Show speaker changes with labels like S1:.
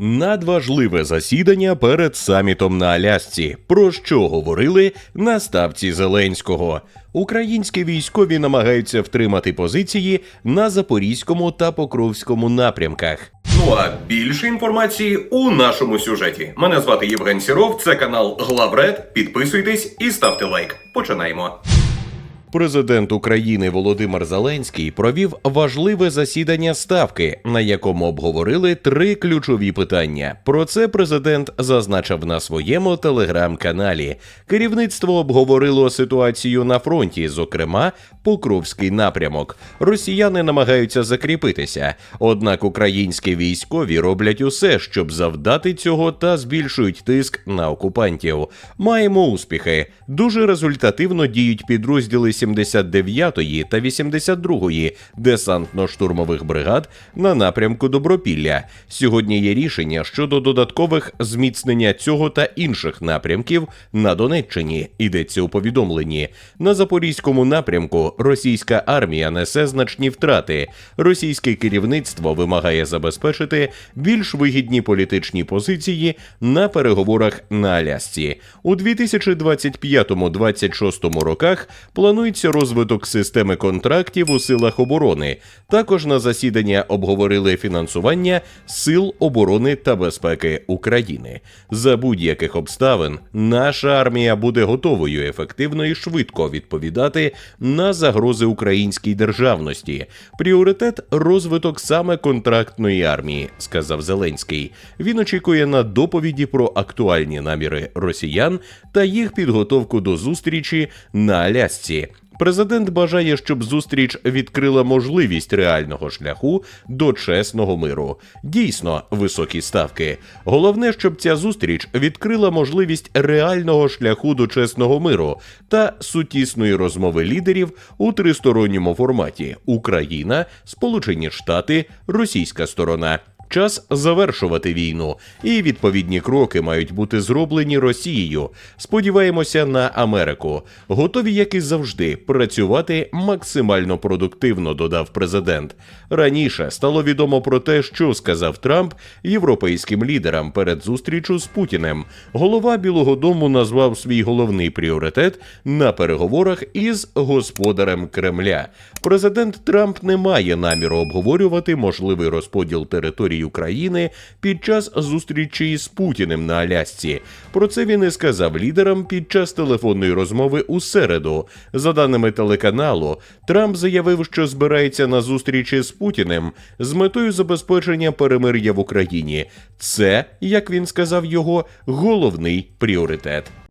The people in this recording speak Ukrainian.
S1: Надважливе засідання перед самітом на Алясці. Про що говорили на ставці Зеленського? Українські військові намагаються втримати позиції на Запорізькому та Покровському напрямках.
S2: Ну а більше інформації у нашому сюжеті. Мене звати Євген Сіров, це канал Главред. Підписуйтесь і ставте лайк. Починаємо.
S1: Президент України Володимир Зеленський провів важливе засідання ставки, на якому обговорили три ключові питання. Про це президент зазначив на своєму телеграм-каналі. Керівництво обговорило ситуацію на фронті, зокрема Покровський напрямок. Росіяни намагаються закріпитися, однак українські військові роблять усе, щоб завдати цього та збільшують тиск на окупантів. Маємо успіхи. Дуже результативно діють підрозділи 79-ї та 82-ї десантно-штурмових бригад на напрямку Добропілля. Сьогодні є рішення щодо додаткових зміцнення цього та інших напрямків на Донеччині. Йдеться у повідомленні. На запорізькому напрямку російська армія несе значні втрати. Російське керівництво вимагає забезпечити більш вигідні політичні позиції на переговорах на Алясці. У 2025-26 роках планується розвиток системи контрактів у силах оборони. Також на засідання обговорили фінансування сил оборони та безпеки України. За будь-яких обставин наша армія буде готовою ефективно і швидко відповідати на загрози українській державності. Пріоритет розвиток саме контрактної армії, сказав Зеленський. Він очікує на доповіді про актуальні наміри росіян та їх підготовку до зустрічі на Алясці. Президент бажає, щоб зустріч відкрила можливість реального шляху до чесного миру. Дійсно, високі ставки. Головне, щоб ця зустріч відкрила можливість реального шляху до чесного миру та сутісної розмови лідерів у тристоронньому форматі: Україна, Сполучені Штати, Російська сторона. Час завершувати війну, і відповідні кроки мають бути зроблені Росією. Сподіваємося на Америку. Готові, як і завжди, працювати максимально продуктивно, додав президент. Раніше стало відомо про те, що сказав Трамп європейським лідерам перед зустрічю з Путіним. Голова Білого Дому назвав свій головний пріоритет на переговорах із господарем Кремля. Президент Трамп не має наміру обговорювати можливий розподіл України під час зустрічі з Путіним на Алясці. Про це він і сказав лідерам під час телефонної розмови у середу. За даними телеканалу, Трамп заявив, що збирається на зустрічі з Путіним з метою забезпечення перемир'я в Україні. Це, як він сказав, його головний пріоритет.